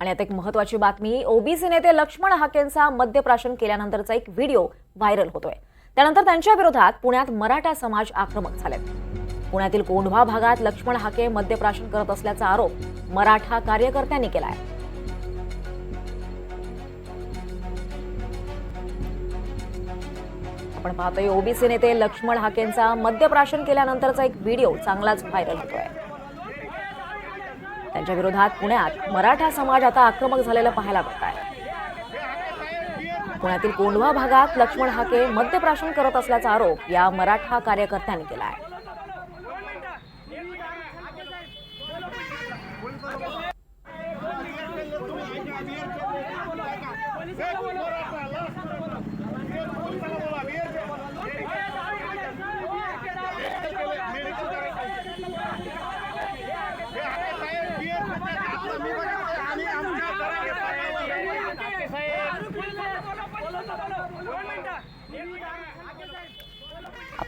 आणि आता एक महत्वाची बातमी ओबीसी नेते लक्ष्मण हाकेंचा मद्यप्राशन केल्यानंतरचा एक व्हिडिओ व्हायरल होतोय. त्यानंतर त्यांच्या विरोधात पुण्यात मराठा समाज आक्रमक झालेत. पुण्यातील कोंढवा भागात लक्ष्मण हाके मद्यप्राशन करत असल्याचा आरोप मराठा कार्यकर्त्यांनी केलाय. आपण पाहतोय ओबीसी नेते लक्ष्मण हाकेंचा मद्यप्राशन केल्यानंतरचा एक व्हिडिओ चांगलाच व्हायरल होतोय. त्यांच्या विरोधात पुण्यात मराठा समाज आता आक्रमक झालेलं पाहायला मिळत आहे पुण्यातील कोंढवा भागात लक्ष्मण हाके मद्यप्राशन करत असल्याचा आरोप या मराठा कार्यकर्त्यांनी केला आहे?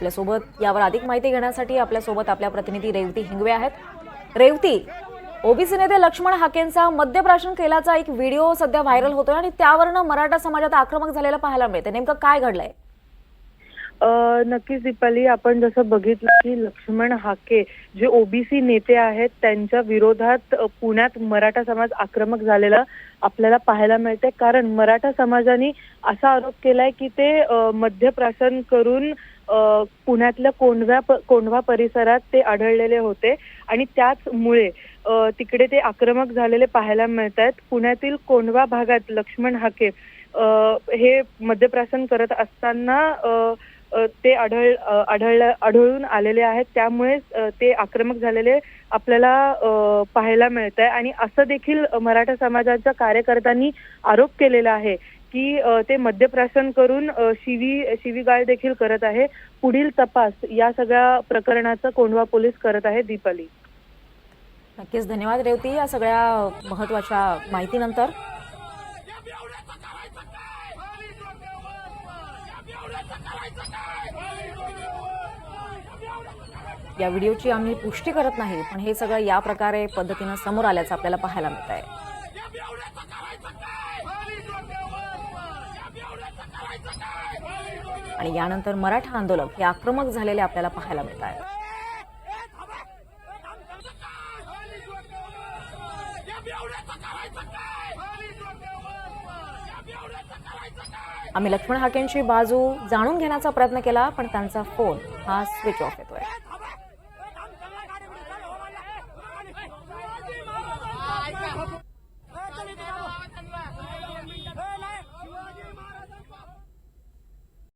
आपल्यासोबत यावर अधिक माहिती घेण्यासाठी आपल्यासोबत आपल्या प्रतिनिधी रेवती हिंगवे आहेत. रेवती ओबीसी नेते लक्ष्मण हाकेंचा मद्यप्राशन केल्याचा एक व्हिडिओ सध्या व्हायरल होतोय आणि त्यावरनं मराठा समाजात आक्रमक झालेलं पाहायला मिळते नेमकं काय घडलंय? नक्कीच दीपाली आपण जसं बघितलं की लक्ष्मण हाके जे ओबीसी नेते आहेत त्यांच्या विरोधात पुण्यात मराठा समाज आक्रमक झालेला आपल्याला पाहायला मिळते कारण मराठा समाजाने असा आरोप केलाय की ते अ, मद्यप्राशन करून पुण्यातल्या कोंढव्या कोंढवा परिसरात ते आढळलेले होते. आणि त्याचमुळे तिकडे ते आक्रमक झालेले पाहायला मिळत आहेत पुण्यातील कोंढवा भागात लक्ष्मण हाके हे मध्यप्रासन करत असताना ते आढळ आढळ आढळून आलेले आहेत. त्यामुळे ते आक्रमक झालेले आपल्याला पाहायला मिळत आहे आणि असं देखील मराठा समाजाच्या कार्यकर्त्यांनी आरोप केलेला आहे की ते मद्यप्राशन करून शिवी शिवीगाळ देखील करत आहे. पुढील तपास या सगळ्या प्रकरणाचा कोंढवा पोलीस करत आहे दीपाली. नक्कीच. धन्यवाद रेवती या सगळ्या महत्त्वाच्या माहितीनंतर. या व्हिडिओची आम्ही पुष्टी करत नाही पण हे सगळं या प्रकारे पद्धतीनं समोर आल्याचं आपल्याला पाहायला मिळत आहे आणि यानंतर मराठा आंदोलक हे आक्रमक झालेले आपल्याला पाहायला मिळत आहे. आम्ही लक्ष्मण हाकेंची बाजू जाणून घेण्याचा प्रयत्न केला पण त्यांचा फोन हा स्विच ऑफ येतोय.